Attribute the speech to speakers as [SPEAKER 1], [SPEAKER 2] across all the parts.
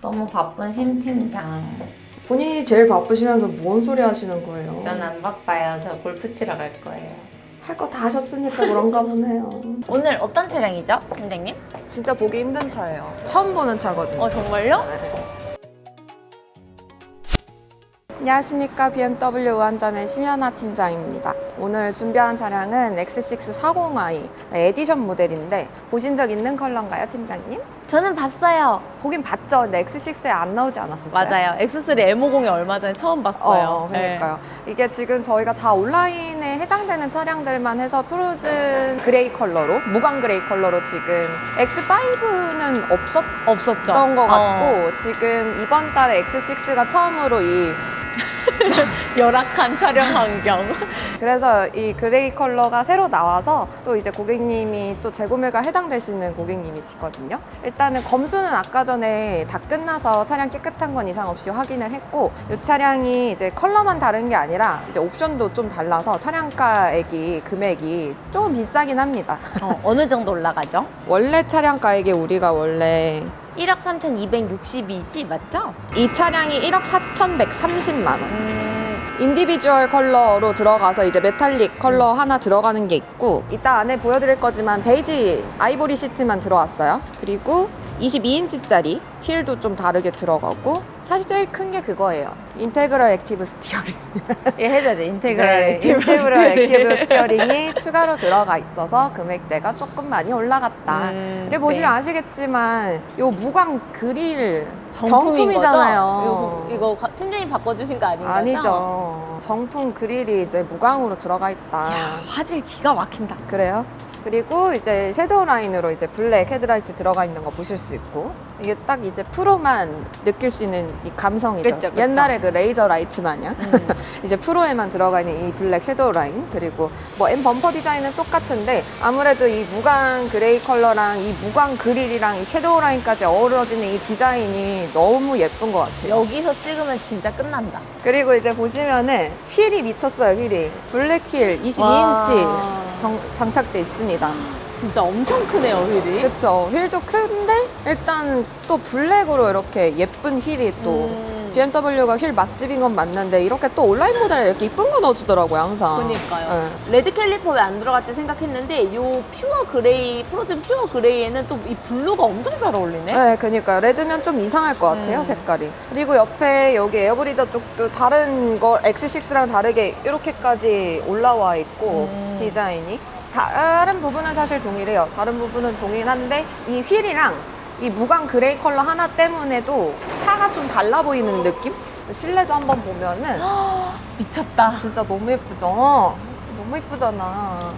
[SPEAKER 1] 너무 바쁜 심 팀장.
[SPEAKER 2] 본인이 제일 바쁘시면서 뭔 소리 하시는 거예요?
[SPEAKER 1] 전 안 바빠요. 저 골프 치러 갈 거예요.
[SPEAKER 2] 할 거 다 하셨으니까 그런가 보네요.
[SPEAKER 1] 오늘 어떤 차량이죠, 팀장님?
[SPEAKER 2] 진짜 보기 힘든 차예요. 처음 보는 차거든요.
[SPEAKER 1] 어 정말요?
[SPEAKER 2] 안녕하십니까 BMW 우한점의 심연아 팀장입니다. 오늘 준비한 차량은 X6 40i 에디션 모델인데 보신 적 있는 컬러인가요, 팀장님?
[SPEAKER 1] 저는 봤어요.
[SPEAKER 2] 보긴 봤죠. 근데 X6에 안 나오지 않았었어요?
[SPEAKER 1] 맞아요. X3 M50이 얼마 전에 처음 봤어요.
[SPEAKER 2] 어, 그러니까요. 이게 지금 저희가 다 온라인에 해당되는 차량들만 해서 푸르즌 그레이 컬러로, 무광 그레이 컬러로 지금 X5는 없었던
[SPEAKER 1] 네. 없었죠. 어.
[SPEAKER 2] 것 같고, 지금 이번 달에 X6가 처음으로 이
[SPEAKER 1] 열악한 촬영 환경.
[SPEAKER 2] 그래서 이 그레이 컬러가 새로 나와서 또 이제 고객님이 또 재구매가 해당되시는 고객님이시거든요. 일단은 검수는 아까 전에 다 끝나서 차량 깨끗한 건 이상 없이 확인을 했고 이 차량이 이제 컬러만 다른 게 아니라 이제 옵션도 좀 달라서 차량가액이 금액이 조금 비싸긴 합니다.
[SPEAKER 1] 어, 어느 정도 올라가죠?
[SPEAKER 2] 원래 차량가액이 우리가 원래
[SPEAKER 1] 1억 3,260이지 맞죠?
[SPEAKER 2] 이 차량이 1억 4,130만 원.
[SPEAKER 1] 음,
[SPEAKER 2] 인디비주얼 컬러로 들어가서 이제 메탈릭 컬러 하나 들어가는 게 있고 이따 안에 보여드릴 거지만 베이지 아이보리 시트만 들어왔어요 그리고 22인치짜리 휠도 좀 다르게 들어가고 사실 제일 큰 게 그거예요 인테그럴 액티브 스티어링
[SPEAKER 1] 예, 해줘야 돼. 인테그랄
[SPEAKER 2] 네,
[SPEAKER 1] 액티브
[SPEAKER 2] 인테그럴
[SPEAKER 1] 스티어링.
[SPEAKER 2] 액티브 스티어링이 추가로 들어가 있어서 금액대가 조금 많이 올라갔다
[SPEAKER 1] 음,
[SPEAKER 2] 근데 보시면
[SPEAKER 1] 네.
[SPEAKER 2] 아시겠지만 요 무광 그릴
[SPEAKER 1] 정품인
[SPEAKER 2] 정품이잖아요
[SPEAKER 1] 거죠? 이거, 이거 가- 팀장님 바꿔주신 거 아닌 거죠?
[SPEAKER 2] 아니죠. 정품 그릴이 이제 무광으로 들어가 있다.
[SPEAKER 1] 야, 화질 기가 막힌다.
[SPEAKER 2] 그래요? 그리고 이제 섀도우 라인으로 이제 블랙 헤드라이트 들어가 있는 거 보실 수 있고 이게 딱 이제 프로만 느낄 수 있는 이 감성이죠.
[SPEAKER 1] 그쵸, 그쵸.
[SPEAKER 2] 옛날에 그 레이저 라이트 마냥
[SPEAKER 1] 음.
[SPEAKER 2] 이제 프로에만 들어가 있는 이 블랙 섀도우 라인 그리고 뭐 M 범퍼 디자인은 똑같은데 아무래도 이 무광 그레이 컬러랑 이 무광 그릴이랑 이 섀도우 라인까지 어우러지는 이 디자인이 너무 예쁜 것 같아요.
[SPEAKER 1] 여기서 찍으면 진짜 끝난다.
[SPEAKER 2] 그리고 이제 보시면은 휠이 미쳤어요, 휠이. 블랙 휠 22인치
[SPEAKER 1] 와.
[SPEAKER 2] 장착돼 있습니다.
[SPEAKER 1] 진짜 엄청 크네요, 휠이.
[SPEAKER 2] 그쵸. 휠도 큰데, 일단 또 블랙으로 이렇게 예쁜 휠이 또.
[SPEAKER 1] 음.
[SPEAKER 2] BMW가 휠 맛집인 건 맞는데, 이렇게 또 온라인 모델에 이렇게 이쁜 거 넣어주더라고요, 항상.
[SPEAKER 1] 그니까요.
[SPEAKER 2] 네.
[SPEAKER 1] 레드 캘리퍼 왜 안 들어갔지 생각했는데 요 퓨어 그레이 프로즌 퓨어 그레이에는 또 이 블루가 엄청 잘 어울리네.
[SPEAKER 2] 네, 그니까요. 레드면 좀 이상할 것 같아요,
[SPEAKER 1] 음.
[SPEAKER 2] 색깔이. 그리고 옆에 여기 에어브리더 쪽도 다른 거, X6랑 다르게 이렇게까지 올라와 있고,
[SPEAKER 1] 음.
[SPEAKER 2] 디자인이. 다른 부분은 사실 동일해요. 다른 부분은 동일한데, 이 휠이랑 이 무광 그레이 컬러 하나 때문에도 차가 좀 달라 보이는 느낌? 실내도 한번 보면은
[SPEAKER 1] 미쳤다.
[SPEAKER 2] 진짜 너무 예쁘죠? 너무 예쁘잖아.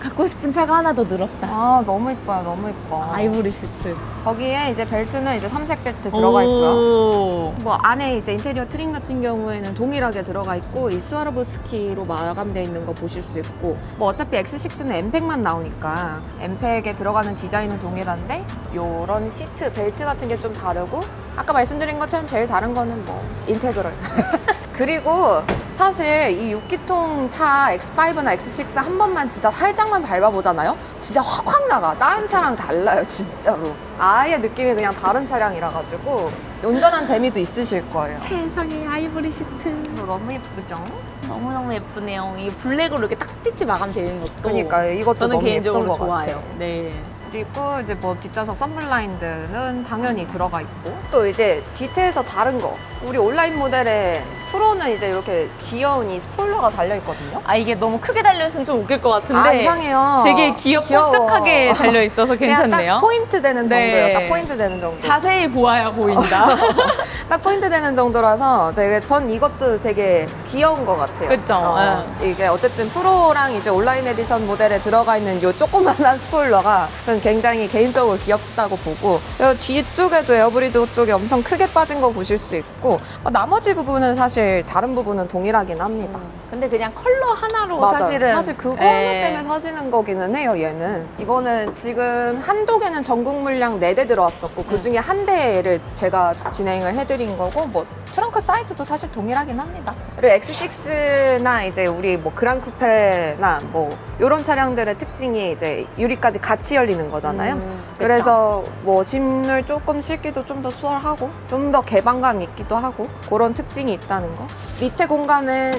[SPEAKER 1] 갖고 싶은 차가 하나 더 늘었다.
[SPEAKER 2] 아, 너무 예뻐요. 너무 예뻐.
[SPEAKER 1] 아 이보리 시트
[SPEAKER 2] 거기에 이제 벨트는 이제 삼색 벨트 들어가 있고요.
[SPEAKER 1] 오.
[SPEAKER 2] 뭐 안에 이제 인테리어 트림 같은 경우에는 동일하게 들어가 있고 이 스와로브스키로 마감되어 있는 거 보실 수 있고 뭐 어차피 X6는 엠팩만 나오니까 엠팩에 들어가는 디자인은 동일한데 요런 시트 벨트 같은 게 좀 다르고 아까 말씀드린 것처럼 제일 다른 거는 뭐 인테그럴 그리고 사실 이 6기통 차 X5나 X6 한 번만 진짜 살짝만 밟아보잖아요? 진짜 확확 나가. 다른 차랑 달라요, 진짜로. 아예 느낌이 그냥 다른 차량이라 가지고 운전한 재미도 있으실 거예요.
[SPEAKER 1] 세상에 아이보리 시트
[SPEAKER 2] 너무 예쁘죠?
[SPEAKER 1] 너무너무 예쁘네요. 이 블랙으로 이렇게 딱 스티치 마감 되는 것도
[SPEAKER 2] 그러니까요. 이것도
[SPEAKER 1] 저는
[SPEAKER 2] 너무
[SPEAKER 1] 개인적으로
[SPEAKER 2] 예쁜 것
[SPEAKER 1] 좋아해요.
[SPEAKER 2] 같아요.
[SPEAKER 1] 네.
[SPEAKER 2] 그리고 이제 뭐 뒷좌석 썬블라인드는 당연히 들어가 있고 또 이제 뒤태에서 다른 거 우리 온라인 모델에 프로는 이제 이렇게 귀여운 이 스포일러가 달려 있거든요.
[SPEAKER 1] 아 이게 너무 크게 달려 있으면 좀 웃길 것 같은데
[SPEAKER 2] 아 이상해요.
[SPEAKER 1] 되게 귀엽
[SPEAKER 2] 귀여워.
[SPEAKER 1] 뽀짝하게 달려 있어서
[SPEAKER 2] 그냥
[SPEAKER 1] 괜찮네요.
[SPEAKER 2] 딱 포인트 되는
[SPEAKER 1] 네.
[SPEAKER 2] 정도예요. 딱 포인트 되는 정도.
[SPEAKER 1] 자세히 보아야 보인다.
[SPEAKER 2] 딱 포인트 되는 정도라서 되게 전 이것도 되게 귀여운 것 같아요.
[SPEAKER 1] 그쵸?
[SPEAKER 2] 어, 이게 어쨌든 프로랑 이제 온라인 에디션 모델에 들어가 있는 요 조그만한 스포일러가 전 굉장히 개인적으로 귀엽다고 보고 요 뒤쪽에도 에어브리드 쪽에 엄청 크게 빠진 거 보실 수 있고 어, 나머지 부분은 사실 다른 부분은 동일하긴 합니다.
[SPEAKER 1] 근데 그냥 컬러 하나로
[SPEAKER 2] 맞아요.
[SPEAKER 1] 사실은
[SPEAKER 2] 사실 그거
[SPEAKER 1] 예.
[SPEAKER 2] 하나 때문에 사시는 거기는 해요, 얘는. 이거는 지금 한두 개는 전국 물량 4대 들어왔었고, 그 중에 한 대를 제가 진행을 해드린 거고, 뭐, 트렁크 사이즈도 사실 동일하긴 합니다. 그리고 X6나 이제 우리 뭐 그란 쿠페나 뭐, 요런 차량들의 특징이 이제 유리까지 같이 열리는 거잖아요.
[SPEAKER 1] 음?
[SPEAKER 2] 그래서 뭐 짐을 조금 실기도 좀 더 수월하고 좀 더 개방감 있기도 하고 그런 특징이 있다는 거. 밑에 공간은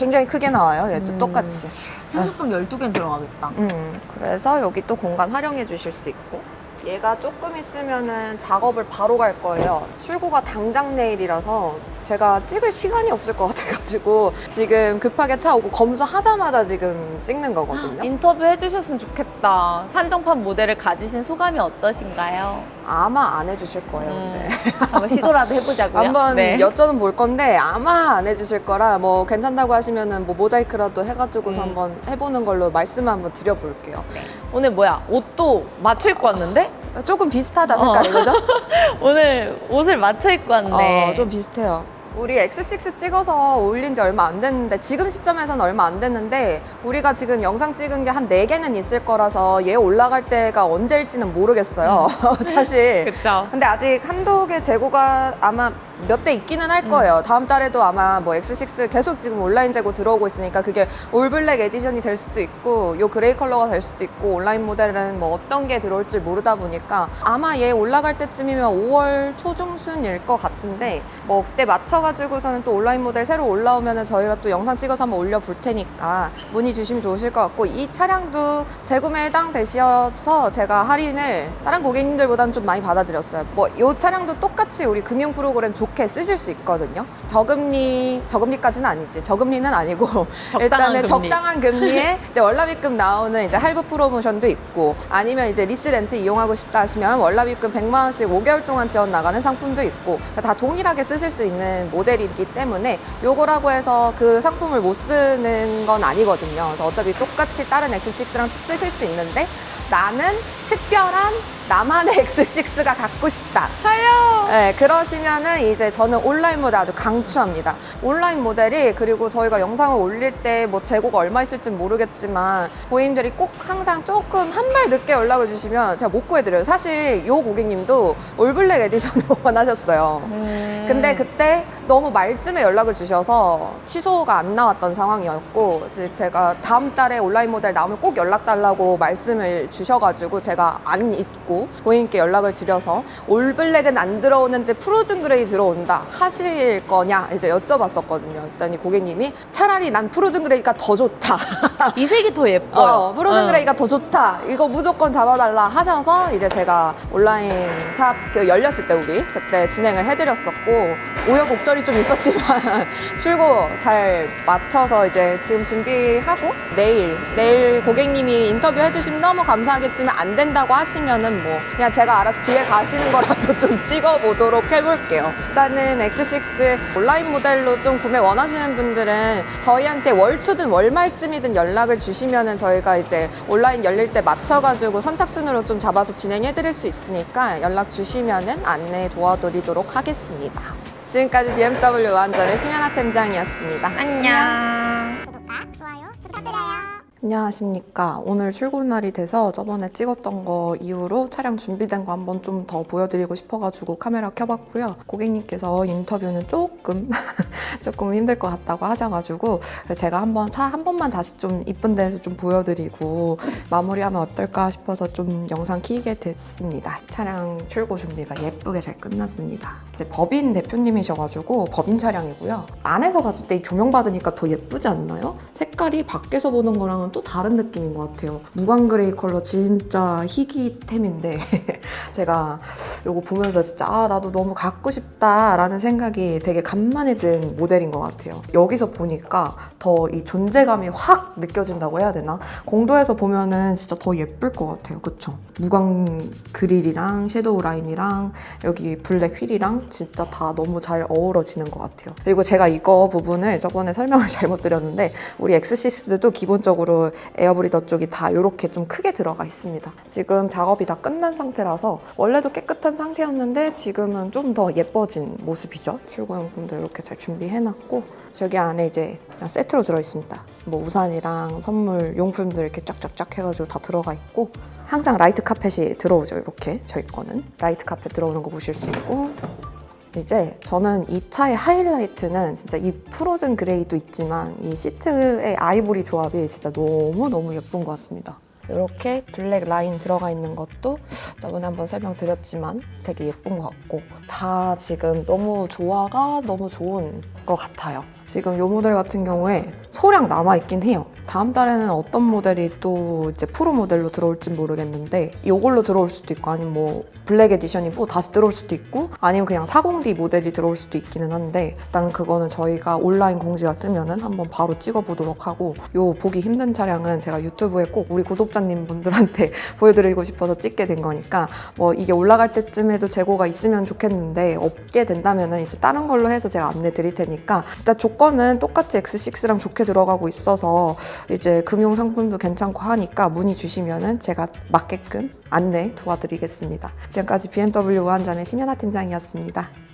[SPEAKER 2] 굉장히 크게 나와요. 얘도
[SPEAKER 1] 음.
[SPEAKER 2] 똑같이.
[SPEAKER 1] 생수병 12개 들어가겠다.
[SPEAKER 2] 음, 그래서 여기 또 공간 활용해 주실 수 있고. 얘가 조금 있으면은 작업을 바로 갈 거예요. 출고가 당장 내일이라서 제가 찍을 시간이 없을 것 같아가지고 지금 급하게 차 오고 검수하자마자 지금 찍는 거거든요.
[SPEAKER 1] 인터뷰 해주셨으면 좋겠다. 한정판 모델을 가지신 소감이 어떠신가요?
[SPEAKER 2] 아마 안 해주실 거예요.
[SPEAKER 1] 음,
[SPEAKER 2] 근데.
[SPEAKER 1] 한번 시도라도 해보자고요.
[SPEAKER 2] 한번
[SPEAKER 1] 네.
[SPEAKER 2] 여쭤는 볼 건데 아마 안 해주실 거라 뭐 괜찮다고 하시면은 뭐 모자이크라도 해가지고서
[SPEAKER 1] 음.
[SPEAKER 2] 한번 해보는 걸로 말씀 한번 드려볼게요.
[SPEAKER 1] 오늘 뭐야? 옷도 맞춰 입고 왔는데?
[SPEAKER 2] 조금 비슷하다
[SPEAKER 1] 어.
[SPEAKER 2] 색깔이 그죠?
[SPEAKER 1] 오늘 옷을 맞춰 입고 왔네.
[SPEAKER 2] 어, 좀 비슷해요. 우리 X6 찍어서 올린 지 얼마 안 됐는데 지금 시점에서는 얼마 안 됐는데 우리가 지금 영상 찍은 게한 네개는 있을 거라서 얘 올라갈 때가 언제일지는 모르겠어요. 사실.
[SPEAKER 1] 그쵸.
[SPEAKER 2] 근데 아직 한두 개 재고가 아마 몇 대 있기는 할 거예요. 다음 달에도 아마 뭐 X6 계속 지금 온라인 재고 들어오고 있으니까 그게 올블랙 에디션이 될 수도 있고 요 그레이 컬러가 될 수도 있고 온라인 모델은 뭐 어떤 게 들어올지 모르다 보니까 아마 얘 올라갈 때쯤이면 5월 초중순일 것 같은데 뭐 그때 맞춰가지고서는 또 온라인 모델 새로 올라오면은 저희가 또 영상 찍어서 한번 올려볼 테니까 문의 주시면 좋으실 것 같고 이 차량도 재구매 해당되셔서 제가 할인을 다른 고객님들보다는 좀 많이 받아드렸어요. 뭐이 차량도 똑같이 우리 금융 프로그램 좋게 쓰실 수 있거든요. 저금리 저금리까지는 아니지. 저금리는 아니고 일단은
[SPEAKER 1] 금리.
[SPEAKER 2] 적당한 금리에 이제 월납입금 나오는 이제 할부 프로모션도 있고 아니면 이제 리스 렌트 이용하고 싶다 하시면 월납입금 100만 원씩 5개월 동안 지원 나가는 상품도 있고 다 동일하게 쓰실 수 있는 모델이기 때문에 요거라고 해서 그 상품을 못 쓰는 건 아니거든요. 그래서 어차피 똑같이 다른 X6랑 쓰실 수 있는데 나는 특별한 나만의 X6가 갖고 싶다.
[SPEAKER 1] 저요!
[SPEAKER 2] 네, 그러시면은 이제 저는 온라인 모델 아주 강추합니다. 온라인 모델이 그리고 저희가 영상을 올릴 때 뭐 재고가 얼마 있을지 모르겠지만 고객님들이 꼭 항상 조금 한 발 늦게 연락을 주시면 제가 못 구해드려요. 사실 요 고객님도 올블랙 에디션을 원하셨어요.
[SPEAKER 1] 음.
[SPEAKER 2] 근데 그때 너무 말쯤에 연락을 주셔서 취소가 안 나왔던 상황이었고 이제 제가 다음 달에 온라인 모델 나오면 꼭 연락 달라고 말씀을 주셔가지고 제가 안 잊고 고객님께 연락을 드려서 올블랙은 안 들어오는데 프로즌 그레이 들어온다 하실 거냐 이제 여쭤봤었거든요. 일단 이 고객님이 차라리 난 프로즌 그레이가 더 좋다.
[SPEAKER 1] 이 색이 더 예뻐요.
[SPEAKER 2] 어, 프로즌
[SPEAKER 1] 응.
[SPEAKER 2] 그레이가 더 좋다. 이거 무조건 잡아달라 하셔서 이제 제가 온라인 샵그 열렸을 때 우리 그때 진행을 해드렸었고 우여곡절이 좀 있었지만 출고 잘 맞춰서 이제 지금 준비하고 내일 내일 고객님이 인터뷰 해주시면 너무 감사하겠지만 안 된다고 하시면은 뭐 그냥 제가 알아서 뒤에 가시는 거라도 좀 찍어보도록 해볼게요. 일단은 X6 온라인 모델로 좀 구매 원하시는 분들은 저희한테 월초든 월말쯤이든 연락을 주시면은 저희가 이제 온라인 열릴 때 맞춰가지고 선착순으로 좀 잡아서 진행해드릴 수 있으니까 연락 주시면은 안내 도와드리도록 하겠습니다. 지금까지 BMW 완전의 심연아 팀장이었습니다.
[SPEAKER 1] 안녕.
[SPEAKER 3] 구독과 좋아요 부탁드려요.
[SPEAKER 2] 안녕하십니까. 오늘 출근 날이 돼서 저번에 찍었던 거 이후로 차량 준비된 거 한번 좀 더 보여드리고 싶어가지고 카메라 켜봤고요. 고객님께서 인터뷰는 조금, 조금 힘들 것 같다고 하셔가지고 제가 한번 차 한 번만 다시 좀 이쁜 데서 좀 보여드리고 마무리하면 어떨까 싶어서 좀 영상 키게 됐습니다. 차량 출고 준비가 예쁘게 잘 끝났습니다. 이제 법인 대표님이셔가지고 법인 차량이고요. 안에서 봤을 때이 조명 받으니까 더 예쁘지 않나요? 색깔이 밖에서 보는 거랑은 또 다른 느낌인 것 같아요. 무광 그레이 컬러 진짜 희귀템인데 제가 이거 보면서 진짜 아 나도 너무 갖고 싶다라는 생각이 되게 간만에 든 모델인 것 같아요. 여기서 보니까 더 이 존재감이 확 느껴진다고 해야 되나? 공도에서 보면은 진짜 더 예쁠 것 같아요. 그쵸? 무광 그릴이랑 섀도우 라인이랑 여기 블랙 휠이랑 진짜 다 너무 잘 어우러지는 것 같아요. 그리고 제가 이거 부분을 저번에 설명을 잘못 드렸는데 우리 X6도 기본적으로 에어브리더 쪽이 다 이렇게 좀 크게 들어가 있습니다. 지금 작업이 다 끝난 상태라서 원래도 깨끗한 상태였는데 지금은 좀 더 예뻐진 모습이죠. 출고용품도 이렇게 잘 준비해놨고 저기 안에 이제 세트로 들어있습니다. 뭐 우산이랑 선물 용품들 이렇게 쫙쫙쫙 해가지고 다 들어가 있고 항상 라이트 카펫이 들어오죠. 이렇게 저희 거는 라이트 카펫 들어오는 거 보실 수 있고 이제 저는 이 차의 하이라이트는 진짜 이 프로즌 그레이도 있지만 이 시트의 아이보리 조합이 진짜 너무너무 예쁜 것 같습니다. 이렇게 블랙 라인 들어가 있는 것도 저번에 한번 설명드렸지만 되게 예쁜 것 같고 다 지금 너무 조화가 너무 좋은 것 같아요. 지금 이 모델 같은 경우에 소량 남아있긴 해요. 다음 달에는 어떤 모델이 또 이제 프로 모델로 들어올지 모르겠는데 이걸로 들어올 수도 있고 아니면 뭐 블랙 에디션이 뭐 다시 들어올 수도 있고 아니면 그냥 40D 모델이 들어올 수도 있기는 한데 일단 그거는 저희가 온라인 공지가 뜨면은 한번 바로 찍어보도록 하고 요 보기 힘든 차량은 제가 유튜브에 꼭 우리 구독자님 분들한테 보여드리고 싶어서 찍게 된 거니까 뭐 이게 올라갈 때쯤에도 재고가 있으면 좋겠는데 없게 된다면은 이제 다른 걸로 해서 제가 안내 드릴 테니까 일단 조건은 똑같이 X6랑 좋게 들어가고 있어서 이제 금융 상품도 괜찮고 하니까 문의 주시면은 제가 맞게끔 안내 도와드리겠습니다. 지금까지 BMW 우한점의 심연아 팀장이었습니다.